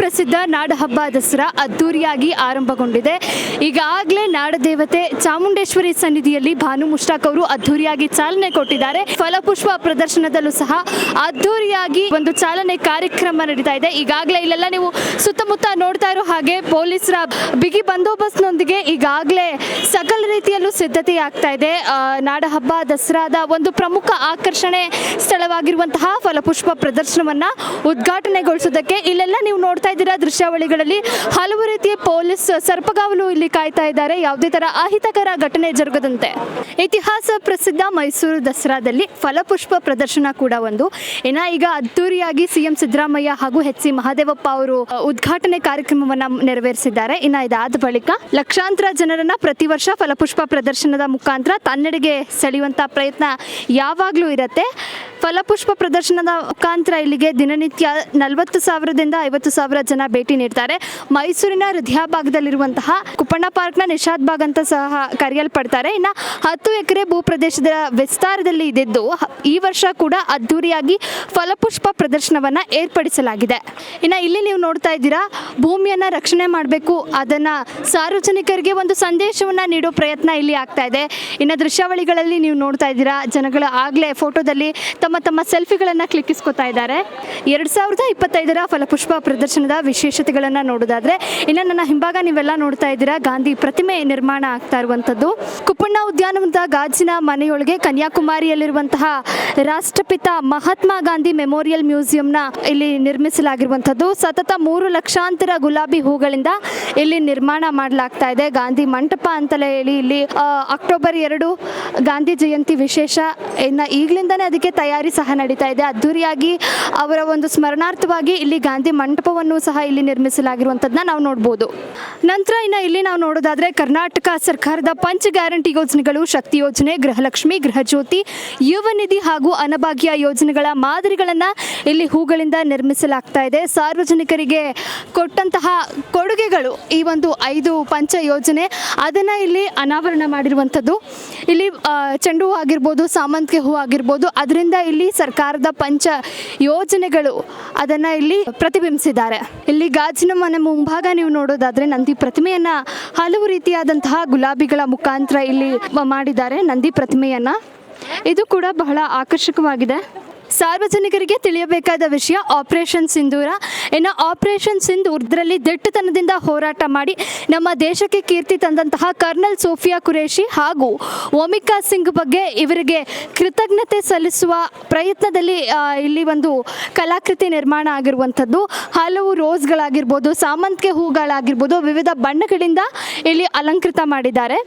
ಪ್ರಸಿದ್ಧ ನಾಡಹಬ್ಬ ದಸರಾ ಅದ್ದೂರಿಯಾಗಿ ಆರಂಭಗೊಂಡಿದೆ. ಈಗಾಗಲೇ ನಾಡದೇವತೆ ಚಾಮುಂಡೇಶ್ವರಿ ಸನ್ನಿಧಿಯಲ್ಲಿ ಭಾನು ಮುಷ್ಟಾಕ್ ಅವರು ಅದ್ದೂರಿಯಾಗಿ ಚಾಲನೆ ಕೊಟ್ಟಿದ್ದಾರೆ. ಫಲಪುಷ್ಪ ಪ್ರದರ್ಶನದಲ್ಲೂ ಸಹ ಅದ್ದೂರಿಯಾಗಿ ಒಂದು ಚಾಲನೆ ಕಾರ್ಯಕ್ರಮ ನಡೀತಾ ಇದೆ. ಈಗಾಗಲೇ ಇಲ್ಲೆಲ್ಲ ನೀವು ಸುತ್ತಮುತ್ತ ನೋಡ್ತಾ ಇರೋ ಹಾಗೆ ಪೊಲೀಸರ ಬಿಗಿ ಬಂದೋಬಸ್ತ್ನೊಂದಿಗೆ ಈಗಾಗಲೇ ಸಕಲ ರೀತಿಯಲ್ಲೂ ಸಿದ್ಧತೆ ಆಗ್ತಾ ಇದೆ ನಾಡಹಬ್ಬ ದಸರಾದ ಒಂದು ಪ್ರಮುಖ ಆಕರ್ಷಣೆ ಸ್ಥಳವಾಗಿರುವಂತಹ ಫಲಪುಷ್ಪ ಪ್ರದರ್ಶನವನ್ನ ಉದ್ಘಾಟನೆಗೊಳಿಸೋದಕ್ಕೆ ಇಲ್ಲೆಲ್ಲ ನೀವು ನೋಡ್ತಾ ಇದ್ದೀರಾ ದೃಶ್ಯಾವಳಿಗಳಲ್ಲಿ ಹಲವು ರೀತಿಯ ಪೊಲೀಸ್ ಸರ್ಪಗಾವಲು ಇಲ್ಲಿ ಕಾಯ್ತಾ ಇದ್ದಾರೆ. ಯಾವುದೇ ತರ ಅಹಿತಕರ ಘಟನೆ ಜರುಗದಂತೆ. ಇತಿಹಾಸ ಪ್ರಸಿದ್ಧ ಮೈಸೂರು ದಸರಾದಲ್ಲಿ ಫಲಪುಷ್ಪ ಪ್ರದರ್ಶನ ಕೂಡ ಒಂದು. ಏನ ಈಗ ಅದ್ದೂರಿಯಾಗಿ ಸಿಎಂ ಸಿದ್ದರಾಮಯ್ಯ ಹಾಗೂ ಹೆಚ್ ಸಿ ಮಹಾದೇವಪ್ಪ ಅವರು ಉದ್ಘಾಟನೆ ಕಾರ್ಯಕ್ರಮವನ್ನ ನೆರವೇರಿಸಿದ್ದಾರೆ. ಇನ್ನ ಇದಾದ ಬಳಿಕ ಲಕ್ಷಾಂತರ ಜನರನ್ನ ಪ್ರತಿ ವರ್ಷ ಫಲಪುಷ್ಪ ಪ್ರದರ್ಶನದ ಮುಖಾಂತರ ತನ್ನೆಡೆಗೆ ಸೆಳೆಯುವಂತ ಪ್ರಯತ್ನ ಯಾವಾಗಲೂ ಇರುತ್ತೆ. ಫಲಪುಷ್ಪ ಪ್ರದರ್ಶನದ ಮುಖಾಂತರ ಇಲ್ಲಿಗೆ ದಿನನಿತ್ಯ ನಲವತ್ತು ಸಾವಿರದಿಂದ ಐವತ್ತು ಸಾವಿರ ಜನ ಭೇಟಿ ನೀಡ್ತಾರೆ. ಮೈಸೂರಿನ ಹೃದಯ ಭಾಗದಲ್ಲಿರುವಂತಹ ಕುಪ್ಪಣ್ಣ ಪಾರ್ಕ್ನ ನಿಷಾದ್ ಬಾಗ್ ಅಂತ ಸಹ ಕರೆಯಲ್ಪಡ್ತಾರೆ. ಇನ್ನು ಹತ್ತು ಎಕರೆ ಭೂ ಪ್ರದೇಶದ ವಿಸ್ತಾರದಲ್ಲಿ ಇದ್ದಿದ್ದು ಈ ವರ್ಷ ಕೂಡ ಅದ್ದೂರಿಯಾಗಿ ಫಲಪುಷ್ಪ ಪ್ರದರ್ಶನವನ್ನ ಏರ್ಪಡಿಸಲಾಗಿದೆ. ಇನ್ನು ಇಲ್ಲಿ ನೀವು ನೋಡ್ತಾ ಇದ್ದೀರಾ, ಭೂಮಿಯನ್ನ ರಕ್ಷಣೆ ಮಾಡಬೇಕು, ಅದನ್ನ ಸಾರ್ವಜನಿಕರಿಗೆ ಒಂದು ಸಂದೇಶವನ್ನ ನೀಡೋ ಪ್ರಯತ್ನ ಇಲ್ಲಿ ಆಗ್ತಾ ಇದೆ. ಇನ್ನು ದೃಶ್ಯಾವಳಿಗಳಲ್ಲಿ ನೀವು ನೋಡ್ತಾ ಇದ್ದೀರಾ, ಜನಗಳು ಆಗಲೇ ಫೋಟೋದಲ್ಲಿ ತಮ್ಮ ತಮ್ಮ ಸೆಲ್ಫಿಗಳನ್ನು ಕ್ಲಿಕ್ಕಿಸ್ಕೊತಾ ಇದ್ದಾರೆ. ಎರಡು ಸಾವಿರದ ಇಪ್ಪತ್ತೈದರ ಫಲಪುಷ್ಪ ಪ್ರದರ್ಶನದ ವಿಶೇಷತೆಗಳನ್ನು ನೋಡೋದಾದ್ರೆ, ಇನ್ನು ನನ್ನ ಹಿಂಭಾಗ ನೀವೆಲ್ಲ ನೋಡ್ತಾ ಇದ್ದೀರಾ, ಗಾಂಧಿ ಪ್ರತಿಮೆ ನಿರ್ಮಾಣ ಆಗ್ತಾ ಇರುವಂಥದ್ದು ಕುಪ್ಪಣ್ಣ ಉದ್ಯಾನವನದ ಗಾಜಿನ ಮನೆಯೊಳಗೆ ಕನ್ಯಾಕುಮಾರಿಯಲ್ಲಿರುವಂತಹ ರಾಷ್ಟ್ರಪಿತ ಮಹಾತ್ಮ ಗಾಂಧಿ ಮೆಮೋರಿಯಲ್ ಮ್ಯೂಸಿಯಂನ ಇಲ್ಲಿ ನಿರ್ಮಿಸಲಾಗಿರುವಂಥದ್ದು ಸತತ ಮೂರು ಲಕ್ಷಾಂತರ ಗುಲಾಬಿ ಹೂಗಳಿಂದ ಇಲ್ಲಿ ನಿರ್ಮಾಣ ಮಾಡಲಾಗ್ತಾ ಇದೆ. ಗಾಂಧಿ ಮಂಟಪ ಅಂತಲೇ ಹೇಳಿ ಇಲ್ಲಿ ಅಕ್ಟೋಬರ್ ಎರಡು ಗಾಂಧಿ ಜಯಂತಿ ವಿಶೇಷ ಇನ್ನು ಈಗಲಿಂದನೇ ಅದಕ್ಕೆ ತಯಾರಿ ಸಹ ನಡೀತಾ ಇದೆ. ಅದ್ದೂರಿಯಾಗಿ ಅವರ ಒಂದು ಸ್ಮರಣಾರ್ಥವಾಗಿ ಇಲ್ಲಿ ಗಾಂಧಿ ಮಂಟಪವನ್ನು ಸಹ ಇಲ್ಲಿ ನಿರ್ಮಿಸಲಾಗಿರುವಂಥದ್ದನ್ನ ನಾವು ನೋಡ್ಬೋದು. ನಂತರ ಇನ್ನು ಇಲ್ಲಿ ನಾವು ನೋಡೋದಾದ್ರೆ ಕರ್ನಾಟಕ ಸರ್ಕಾರದ ಪಂಚ ಗ್ಯಾರಂಟಿ ಯೋಜನೆಗಳು, ಶಕ್ತಿ ಯೋಜನೆ, ಗೃಹಲಕ್ಷ್ಮಿ ಗೃಹಜ್ಯೋತಿ ಯುವ ನಿಧಿ ಹಾಗೂ ಅನಭಾಗ್ಯ ಯೋಜನೆಗಳ ಮಾದರಿಗಳನ್ನು ಇಲ್ಲಿ ಹೂಗಳಿಂದ ನಿರ್ಮಿಸಲಾಗ್ತಾ ಇದೆ. ಸಾರ್ವಜನಿಕರಿಗೆ ಕೊಟ್ಟಂತಹ ಕೊಡುಗೆಗಳು ಈ ಒಂದು ಐದು ಪಂಚ ಯೋಜನೆ, ಅದನ್ನು ಇಲ್ಲಿ ಅನಾವರಣ ಮಾಡಿರುವಂಥದ್ದು. ಇಲ್ಲಿ ಚೆಂಡು ಹೂ ಆಗಿರ್ಬೋದು, ಸಾಮಂತಿಗೆ ಹೂ ಆಗಿರ್ಬೋದು, ಅದರಿಂದ ಸರ್ಕಾರದ ಪಂಚ ಯೋಜನೆಗಳು ಅದನ್ನು ಇಲ್ಲಿ ಪ್ರತಿಬಿಂಬಿಸಿದ್ದಾರೆ. ಇಲ್ಲಿ ಗಾಜಿನ ಮನೆ ಮುಂಭಾಗ ನೀವು ನೋಡೋದಾದ್ರೆ ನಂದಿ ಪ್ರತಿಮೆಯನ್ನ ಹಲವು ರೀತಿಯಾದಂತಹ ಗುಲಾಬಿಗಳ ಮುಖಾಂತರ ಇಲ್ಲಿ ಮಾಡಿದ್ದಾರೆ ನಂದಿ ಪ್ರತಿಮೆಯನ್ನ. ಇದು ಕೂಡ ಬಹಳ ಆಕರ್ಷಕವಾಗಿದೆ. ಸಾರ್ವಜನಿಕರಿಗೆ ತಿಳಿಯಬೇಕಾದ ವಿಷಯ ಆಪರೇಷನ್ ಸಿಂಧೂರ. ಇನ್ನು ಆಪರೇಷನ್ ಸಿಂಧ್ ಉರ್ದ್ರಲ್ಲಿ ದಿಟ್ಟತನದಿಂದ ಹೋರಾಟ ಮಾಡಿ ನಮ್ಮ ದೇಶಕ್ಕೆ ಕೀರ್ತಿ ತಂದಂತಹ ಕರ್ನಲ್ ಸೋಫಿಯಾ ಕುರೇಶಿ ಹಾಗೂ ಓಮಿಕಾ ಸಿಂಗ್ ಬಗ್ಗೆ ಇವರಿಗೆ ಕೃತಜ್ಞತೆ ಸಲ್ಲಿಸುವ ಪ್ರಯತ್ನದಲ್ಲಿ ಇಲ್ಲಿ ಒಂದು ಕಲಾಕೃತಿ ನಿರ್ಮಾಣ ಆಗಿರುವಂಥದ್ದು. ಹಲವು ರೋಸ್ಗಳಾಗಿರ್ಬೋದು, ಸಾಮಂತಿಗೆ ಹೂಗಳಾಗಿರ್ಬೋದು, ವಿವಿಧ ಬಣ್ಣಗಳಿಂದ ಇಲ್ಲಿ ಅಲಂಕೃತ ಮಾಡಿದ್ದಾರೆ.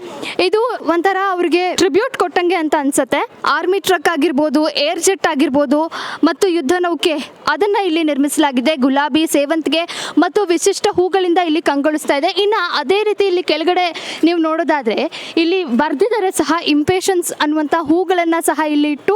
ಇದು ಒಂಥರ ಅವ್ರಿಗೆ ಟ್ರಿಬ್ಯೂಟ್ ಕೊಟ್ಟಂಗೆ ಅಂತ ಅನ್ಸುತ್ತೆ. ಆರ್ಮಿ ಟ್ರಕ್ ಆಗಿರ್ಬೋದು ಏರ್ ಜೆಟ್ ಆಗಿರ್ಬೋದು, ಮತ್ತು ಯುದ್ಧ ನೌಕೆ, ಅದನ್ನ ಇಲ್ಲಿ ನಿರ್ಮಿಸಲಾಗಿದೆ. ಗುಲಾಬಿ ಸೇವಂತಿಗೆ ಮತ್ತು ವಿಶಿಷ್ಟ ಹೂಗಳಿಂದ ಇಲ್ಲಿ ಕಂಗೊಳಿಸ್ತಾ ಇದೆ. ಇನ್ನು ಅದೇ ರೀತಿ ಇಲ್ಲಿ ಕೆಳಗಡೆ ನೀವು ನೋಡೋದಾದ್ರೆ ಇಲ್ಲಿ ಬರ್ದಿದ್ದಾರೆ ಸಹ ಇಂಪೇಷನ್ಸ್ ಅನ್ನುವಂಥ ಹೂಗಳನ್ನು ಸಹ ಇಲ್ಲಿ ಇಟ್ಟು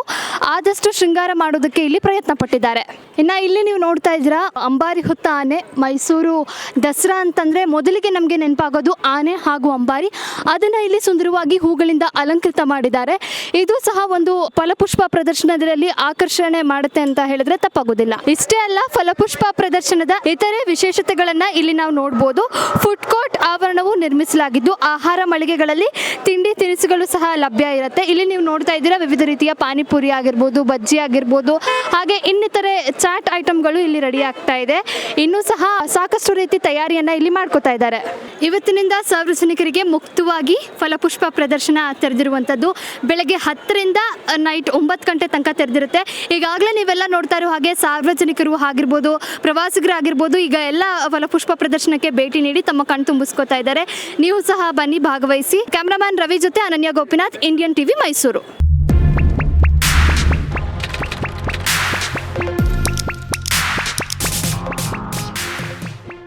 ಆದಷ್ಟು ಶೃಂಗಾರ ಮಾಡೋದಕ್ಕೆ ಇಲ್ಲಿ ಪ್ರಯತ್ನ ಪಟ್ಟಿದ್ದಾರೆ. ಇನ್ನು ಇಲ್ಲಿ ನೀವು ನೋಡ್ತಾ ಇದ್ದೀರಾ, ಅಂಬಾರಿ ಹೊತ್ತ ಆನೆ, ಮೈಸೂರು ದಸರಾ ಅಂತಂದರೆ ಮೊದಲಿಗೆ ನಮಗೆ ನೆನಪಾಗೋದು ಆನೆ ಹಾಗೂ ಅಂಬಾರಿ. ಅದನ್ನು ಇಲ್ಲಿ ಸುಂದರವಾಗಿ ಹೂಗಳಿಂದ ಅಲಂಕೃತ ಮಾಡಿದ್ದಾರೆ. ಇದು ಸಹ ಒಂದು ಫಲಪುಷ್ಪ ಪ್ರದರ್ಶನದಲ್ಲಿ ಆಕರ್ಷಣೆ ಮಾಡುತ್ತೆ ಅಂತ ಹೇಳಿದ್ರೆ ತಪ್ಪಾಗೋದಿಲ್ಲ. ಇಷ್ಟೇ ಅಲ್ಲ, ಫಲಪುಷ್ಪ ಪ್ರದರ್ಶನದ ಇತರೆ ವಿಶೇಷತೆಗಳನ್ನ ಇಲ್ಲಿ ನಾವು ನೋಡಬಹುದು ಫುಡ್ ಕೋರ್ಟ್ ಆವರಣವು ನಿರ್ಮಿಸಲಾಗಿದ್ದು, ಆಹಾರ ಮಳಿಗೆಗಳಲ್ಲಿ ತಿಂಡಿ ತಿನಿಸುಗಳು ಸಹ ಲಭ್ಯ ಇರುತ್ತೆ. ಇಲ್ಲಿ ನೀವು ನೋಡ್ತಾ ಇದ್ದೀರಾ, ವಿವಿಧ ರೀತಿಯ ಪಾನಿಪುರಿ ಆಗಿರ್ಬೋದು, ಬಜ್ಜಿ ಆಗಿರ್ಬೋದು, ಹಾಗೆ ಇನ್ನಿತರೆ ಚಾಟ್ ಐಟಮ್ಗಳು ಇಲ್ಲಿ ರೆಡಿ ಆಗ್ತಾ ಇದೆ. ಇನ್ನೂ ಸಹ ಸಾಕಷ್ಟು ರೀತಿ ತಯಾರಿಯನ್ನ ಇಲ್ಲಿ ಮಾಡ್ಕೋತಾ ಇದ್ದಾರೆ. ಇವತ್ತಿನಿಂದ ಸಾರ್ವಜನಿಕರಿಗೆ ಮುಕ್ತವಾಗಿ ಫಲಪುಷ್ಪ ಪ್ರದರ್ಶನ ತೆರೆದಿರುವಂತದ್ದು ಬೆಳಗ್ಗೆ ಹತ್ತರಿಂದ ನೈಟ್ ಒಂಬತ್ತು ಗಂಟೆ ತನಕ ತೆರೆದಿರುತ್ತೆ. ಈಗಾಗಲೇ ನೀವೆಲ್ಲ ನೋಡ್ತಾ ಇರೋ ಹಾಗೆ ಸಾರ್ವಜನಿಕರು ಆಗಿರ್ಬೋದು ಪ್ರವಾಸಿಗರಾಗಿರ್ಬೋದು ಈಗ ಎಲ್ಲ ಫಲಪುಷ್ಪ ಪ್ರದರ್ಶನಕ್ಕೆ ಭೇಟಿ ನೀಡಿ ತಮ್ಮ ಕಣ್ ತುಂಬಿಸ್ಕೋತಾ ಇದ್ದಾರೆ. ನೀವು ಸಹ ಬನ್ನಿ ಭಾಗವಹಿಸಿ. ಕ್ಯಾಮ್ರಾಮ್ಯಾನ್ ರವಿ ಜೊತೆ ಅನನ್ಯ ಗೋಪಿನಾಥ್ ಇಂಡಿಯನ್ ಟಿವಿ ಮೈಸೂರು.